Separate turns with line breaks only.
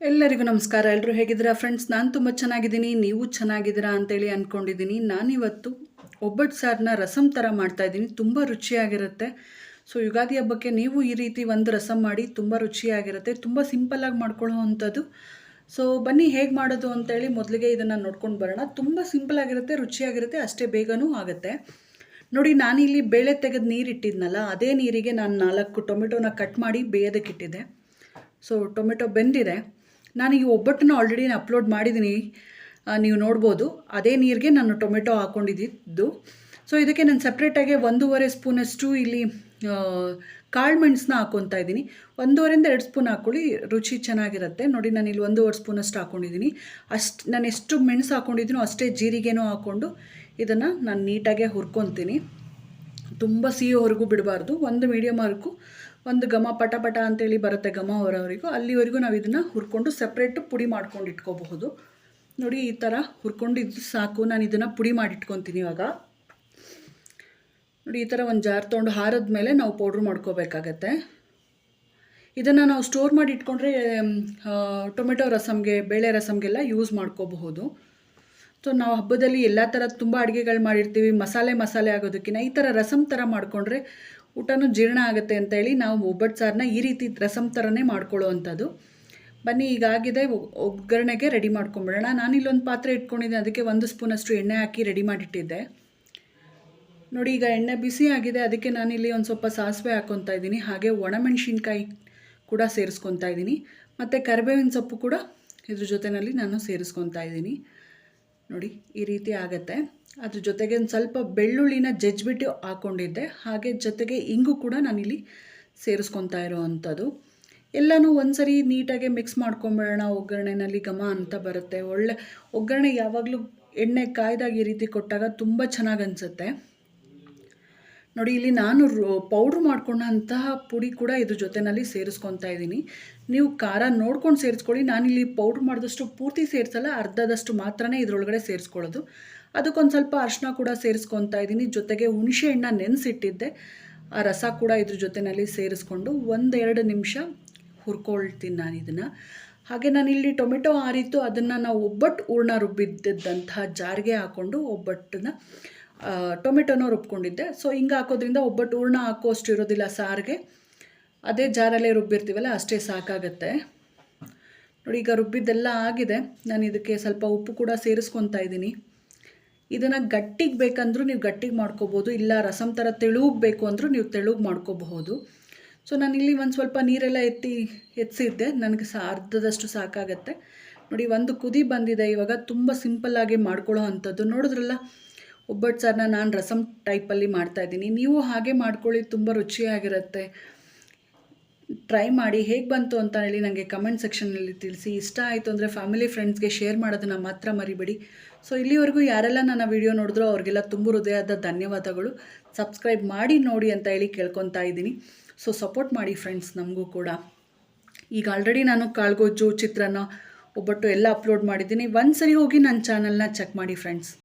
ಎಲ್ಲರಿಗೂ ನಮಸ್ಕಾರ. ಎಲ್ಲರೂ ಹೇಗಿದ್ದೀರಾ ಫ್ರೆಂಡ್ಸ್ ನಾನು ತುಂಬ ಚೆನ್ನಾಗಿದ್ದೀನಿ. ನೀವು ಚೆನ್ನಾಗಿದ್ದೀರಾ ಅಂತೇಳಿ ಅಂದ್ಕೊಂಡಿದ್ದೀನಿ ನಾನಿವತ್ತು ಒಬ್ಬಟ್ಟು ಸಾರನ್ನ ರಸಮ್ ಥರ ಮಾಡ್ತಾಯಿದ್ದೀನಿ ತುಂಬ ರುಚಿಯಾಗಿರುತ್ತೆ. ಸೊ ಯುಗಾದಿ ಹಬ್ಬಕ್ಕೆ ನೀವು ಈ ರೀತಿ ಒಂದು ರಸಮ್ ಮಾಡಿ ತುಂಬ ರುಚಿಯಾಗಿರುತ್ತೆ. ತುಂಬ ಸಿಂಪಲ್ಲಾಗಿ ಮಾಡ್ಕೊಳ್ಳೋ ಅಂಥದ್ದು ಸೊ ಬನ್ನಿ ಹೇಗೆ ಮಾಡೋದು ಅಂತೇಳಿ ಮೊದಲಿಗೆ ಇದನ್ನು ನೋಡ್ಕೊಂಡು ಬರೋಣ. ತುಂಬ ಸಿಂಪಲ್ಲಾಗಿರುತ್ತೆ ರುಚಿಯಾಗಿರುತ್ತೆ, ಅಷ್ಟೇ ಬೇಗನೂ ಆಗುತ್ತೆ. ನೋಡಿ, ನಾನಿಲ್ಲಿ ಬೇಳೆ ತೆಗೆದು ನೀರು ಇಟ್ಟಿದ್ನಲ್ಲ ಅದೇ ನೀರಿಗೆ ನಾನು ನಾಲ್ಕು ಟೊಮೆಟೊನ ಕಟ್ ಮಾಡಿ ಬೇಯೋದಕ್ಕಿಟ್ಟಿದ್ದೆ. ಸೊ ಟೊಮೆಟೊ ಬೆಂದಿದೆ. ನಾನು ಈ ಒಬ್ಬಟ್ಟನ್ನು ಆಲ್ರೆಡಿ ಅಪ್ಲೋಡ್ ಮಾಡಿದ್ದೀನಿ. ನೀವು ನೋಡ್ಬೋದು. ಅದೇ ನೀರಿಗೆ ನಾನು ಟೊಮೆಟೊ ಹಾಕ್ಕೊಂಡಿದ್ದು ಸೊ ಇದಕ್ಕೆ ನಾನು ಸಪ್ರೇಟಾಗಿ ಒಂದೂವರೆ ಸ್ಪೂನಷ್ಟು ಇಲ್ಲಿ ಕಾಳು ಮೆಣಸನ್ನ ಹಾಕ್ಕೊತಾ ಇದ್ದೀನಿ. ಒಂದೂವರೆಯಿಂದ ಎರಡು ಸ್ಪೂನ್ ಹಾಕ್ಕೊಳ್ಳಿ. ರುಚಿ ಚೆನ್ನಾಗಿರುತ್ತೆ. ನೋಡಿ, ನಾನು ಇಲ್ಲಿ ಒಂದೂವರೆ ಸ್ಪೂನಷ್ಟು ಹಾಕ್ಕೊಂಡಿದ್ದೀನಿ ಅಷ್ಟು, ನಾನು ಎಷ್ಟು ಮೆಣಸು ಹಾಕ್ಕೊಂಡಿದ್ದೀನೋ ಅಷ್ಟೇ ಜೀರಿಗೆನೂ ಹಾಕ್ಕೊಂಡು ಇದನ್ನು ನಾನು ನೀಟಾಗೆ ಹುರ್ಕೊತೀನಿ. ತುಂಬ ಸಿಹಿವರೆಗೂ ಬಿಡಬಾರ್ದು. ಒಂದು ಮೀಡಿಯಮ್ ವರ್ಗೂ ಒಂದು ಘಮ ಪಟ ಪಟ ಅಂತೇಳಿ ಬರುತ್ತೆ ಘಮ ಹೊರವರೆಗೂ ಅಲ್ಲಿವರೆಗೂ ನಾವು ಇದನ್ನು ಹುರ್ಕೊಂಡು ಸಪ್ರೇಟು ಪುಡಿ ಮಾಡ್ಕೊಂಡು ಇಟ್ಕೋಬಹುದು. ನೋಡಿ, ಈ ಥರ ಹುರ್ಕೊಂಡಿದ್ದು ಸಾಕು. ನಾನು ಇದನ್ನು ಪುಡಿ ಮಾಡಿ ಇಟ್ಕೊತೀನಿ ಇವಾಗ. ನೋಡಿ, ಈ ಥರ ಒಂದು ಜಾರ್ ತೊಗೊಂಡು ಹಾರದ ಮೇಲೆ ನಾವು ಪೌಡ್ರ್ ಮಾಡ್ಕೋಬೇಕಾಗತ್ತೆ. ಇದನ್ನು ನಾವು ಸ್ಟೋರ್ ಮಾಡಿ ಇಟ್ಕೊಂಡ್ರೆ ಟೊಮೆಟೊ ರಸಮ್ಗೆ, ಬೇಳೆ ರಸಮ್ಗೆಲ್ಲ ಯೂಸ್ ಮಾಡ್ಕೋಬಹುದು. ಸೊ ನಾವು ಹಬ್ಬದಲ್ಲಿ ಎಲ್ಲ ಥರದ ತುಂಬ ಅಡುಗೆಗಳು ಮಾಡಿರ್ತೀವಿ, ಮಸಾಲೆ ಮಸಾಲೆ ಆಗೋದಕ್ಕಿಂತ ಈ ಥರ ರಸಮ್ ಥರ ಮಾಡಿಕೊಂಡ್ರೆ ಊಟನೂ ಜೀರ್ಣ ಆಗುತ್ತೆ ಅಂತೇಳಿ ನಾವು ಒಬ್ಬಟ್ಟು ಸಾರನ್ನ ಈ ರೀತಿ ರಸಮ್ ಥರನೇ ಮಾಡ್ಕೊಳ್ಳೋವಂಥದ್ದು. ಬನ್ನಿ ಈಗಾಗಿದೆ ಒ- ಒಗ್ಗರಣೆಗೆ ರೆಡಿ ಮಾಡ್ಕೊಂಬಿಡೋಣ. ನಾನು ಇಲ್ಲೊಂದು ಪಾತ್ರೆ ಇಟ್ಕೊಂಡಿದ್ದೆ, ಅದಕ್ಕೆ ಒಂದು ಸ್ಪೂನಷ್ಟು ಎಣ್ಣೆ ಹಾಕಿ ರೆಡಿ ಮಾಡಿಟ್ಟಿದ್ದೆ. ನೋಡಿ ಈಗ ಎಣ್ಣೆ ಬಿಸಿ ಆಗಿದೆ, ಅದಕ್ಕೆ ನಾನಿಲ್ಲಿ ಒಂದು ಸ್ವಲ್ಪ ಸಾಸಿವೆ ಹಾಕ್ಕೊತಾ ಇದ್ದೀನಿ. ಹಾಗೆ ಒಣಮೆಣಸಿನ್ಕಾಯಿ ಕೂಡ ಸೇರಿಸ್ಕೊತಾ ಇದ್ದೀನಿ. ಮತ್ತು ಕರಿಬೇವಿನ ಸೊಪ್ಪು ಕೂಡ ಇದ್ರ ಜೊತೆಯಲ್ಲಿ ನಾನು ಸೇರಿಸ್ಕೊತಾ ಇದ್ದೀನಿ. ನೋಡಿ, ಈ ರೀತಿ ಆಗತ್ತೆ. ಅದ್ರ ಜೊತೆಗೆ ಒಂದು ಸ್ವಲ್ಪ ಬೆಳ್ಳುಳ್ಳಿನ ಜಜ್ಜಿಬಿಟ್ಟು ಹಾಕ್ಕೊಂಡಿದ್ದೆ ಹಾಗೆ ಜೊತೆಗೆ ಇಂಗು ಕೂಡ ನಾನಿಲ್ಲಿ ಸೇರಿಸ್ಕೊತಾ ಇರೋ ಅಂಥದ್ದು ಎಲ್ಲನೂ ಒಂದ್ಸರಿ ನೀಟಾಗಿ ಮಿಕ್ಸ್ ಮಾಡ್ಕೊಂಬಿಡೋಣ, ಒಗ್ಗರಣೆನಲ್ಲಿ ಘಮ ಅಂತ ಬರುತ್ತೆ. ಒಳ್ಳೆ, ಒಗ್ಗರಣೆ ಯಾವಾಗಲೂ ಎಣ್ಣೆ ಕಾಯ್ದಾಗ ಈ ರೀತಿ ಕೊಟ್ಟಾಗ ತುಂಬ ಚೆನ್ನಾಗಿ ಅನಿಸುತ್ತೆ. ನೋಡಿ, ಇಲ್ಲಿ ನಾನು ಪೌಡ್ರ್ ಮಾಡ್ಕೊಂಡಂತಹ ಪುಡಿ ಕೂಡ ಇದ್ರ ಜೊತೆನಲ್ಲಿ ಸೇರಿಸ್ಕೊತಾ ಇದ್ದೀನಿ. ನೀವು ಖಾರ ನೋಡ್ಕೊಂಡು ಸೇರಿಸ್ಕೊಳ್ಳಿ. ನಾನಿಲ್ಲಿ ಪೌಡ್ರ್ ಮಾಡಿದಷ್ಟು ಪೂರ್ತಿ ಸೇರಿಸಲ್ಲ, ಅರ್ಧದಷ್ಟು ಮಾತ್ರನೇ ಇದರೊಳಗಡೆ ಸೇರಿಸ್ಕೊಳ್ಳೋದು. ಅದಕ್ಕೊಂದು ಸ್ವಲ್ಪ ಅರಿಶಿನ ಕೂಡ ಸೇರಿಸ್ಕೊತಾ ಇದ್ದೀನಿ. ಜೊತೆಗೆ ಹುಣಸೆ ಹಣ್ಣ ನೆನೆಸಿಟ್ಟಿದ್ದೆ. ಆ ರಸ ಕೂಡ ಇದ್ರ ಜೊತೆನಲ್ಲಿ ಸೇರಿಸ್ಕೊಂಡು ಒಂದೆರಡು ನಿಮಿಷ ಹುರ್ಕೊಳ್ತೀನಿ ನಾನು ಇದನ್ನು. ಹಾಗೆ ನಾನು ಇಲ್ಲಿ ಟೊಮೆಟೊ ಆರಿತ್ತು ಅದನ್ನು ನಾವು ಒಬ್ಬಟ್ಟು ಹೂರ್ಣ ರುಬ್ಬಿದ್ದಂತಹ ಜಾರಿಗೆ ಹಾಕ್ಕೊಂಡು ಒಬ್ಬಟ್ಟನ್ನ ಟೊಮೆಟೊನ ರುಬ್ಕೊಂಡಿದ್ದೆ. ಸೊ ಹಿಂಗೆ ಹಾಕೋದ್ರಿಂದ ಒಬ್ಬಟ್ಟು ಹೂರ್ಣ ಹಾಕೋಷ್ಟು ಇರೋದಿಲ್ಲ ಸಾರಿಗೆ. ಅದೇ ಜಾರಲ್ಲೇ ರುಬ್ಬಿರ್ತೀವಲ್ಲ, ಅಷ್ಟೇ ಸಾಕಾಗತ್ತೆ. ನೋಡಿ, ಈಗ ರುಬ್ಬಿದ್ದೆಲ್ಲ ಆಗಿದೆ. ನಾನು ಇದಕ್ಕೆ ಸ್ವಲ್ಪ ಉಪ್ಪು ಕೂಡ ಸೇರಿಸ್ಕೊತಾ ಇದ್ದೀನಿ. ಇದನ್ನು ಗಟ್ಟಿಗೆ ಬೇಕಂದ್ರೂ ನೀವು ಗಟ್ಟಿಗೆ ಮಾಡ್ಕೋಬೋದು, ಇಲ್ಲ ರಸಮ್ ಥರ ತೆಳುಗೆ ಬೇಕು ಅಂದರೂ ನೀವು ತೆಳುಗೆ ಮಾಡ್ಕೋಬಹುದು. ಸೊ ಇಲ್ಲಿ ಒಂದು ಸ್ವಲ್ಪ ನೀರೆಲ್ಲ ಎತ್ತಿ ಎತ್ತಿಸಿದ್ದೆ ನನಗೆ ಸಹ ಅರ್ಧದಷ್ಟು ಸಾಕಾಗತ್ತೆ. ನೋಡಿ, ಒಂದು ಕುದಿ ಬಂದಿದೆ. ಇವಾಗ ತುಂಬ ಸಿಂಪಲ್ಲಾಗಿ ಮಾಡ್ಕೊಳ್ಳೋ ಅಂಥದ್ದು. ನೋಡಿದ್ರಲ್ಲ ಒಬ್ಬಟ್ಟು ಸಾರನ್ನ ನಾನು ರಸಮ್ ಟೈಪಲ್ಲಿ ಮಾಡ್ತಾಯಿದ್ದೀನಿ ನೀವು ಹಾಗೆ ಮಾಡ್ಕೊಳ್ಳಿ, ತುಂಬ ರುಚಿಯಾಗಿರುತ್ತೆ. ಟ್ರೈ ಮಾಡಿ, ಹೇಗೆ ಬಂತು ಅಂತ ಹೇಳಿ ನನಗೆ ಕಮೆಂಟ್ ಸೆಕ್ಷನಲ್ಲಿ ತಿಳಿಸಿ. ಇಷ್ಟ ಆಯಿತು ಅಂದರೆ ಫ್ಯಾಮಿಲಿ ಫ್ರೆಂಡ್ಸ್ಗೆ ಶೇರ್ ಮಾಡೋದನ್ನು ಮಾತ್ರ ಮರಿಬೇಡಿ. ಸೊ, ಇಲ್ಲಿವರೆಗೂ ಯಾರೆಲ್ಲ ನನ್ನ ವಿಡಿಯೋ ನೋಡಿದ್ರೋ ಅವ್ರಿಗೆಲ್ಲ ತುಂಬ ಹೃದಯದ ಧನ್ಯವಾದಗಳು. ಸಬ್ಸ್ಕ್ರೈಬ್ ಮಾಡಿ, ನೋಡಿ ಅಂತ ಹೇಳಿ ಕೇಳ್ಕೊತಾ ಇದ್ದೀನಿ. ಸೊ, ಸಪೋರ್ಟ್ ಮಾಡಿ ಫ್ರೆಂಡ್ಸ್ ನಮಗೂ ಕೂಡ. ಈಗ ಆಲ್ರೆಡಿ ನಾನು ಕಾಳ್ಗೊಜ್ಜು ಚಿತ್ರಾನ್ನ ಒಬ್ಬಟ್ಟು ಎಲ್ಲ ಅಪ್ಲೋಡ್ ಮಾಡಿದ್ದೀನಿ. ಒಂದು ಸರಿ ಹೋಗಿ ನನ್ನ ಚಾನಲ್ನ ಚೆಕ್ ಮಾಡಿ ಫ್ರೆಂಡ್ಸ್.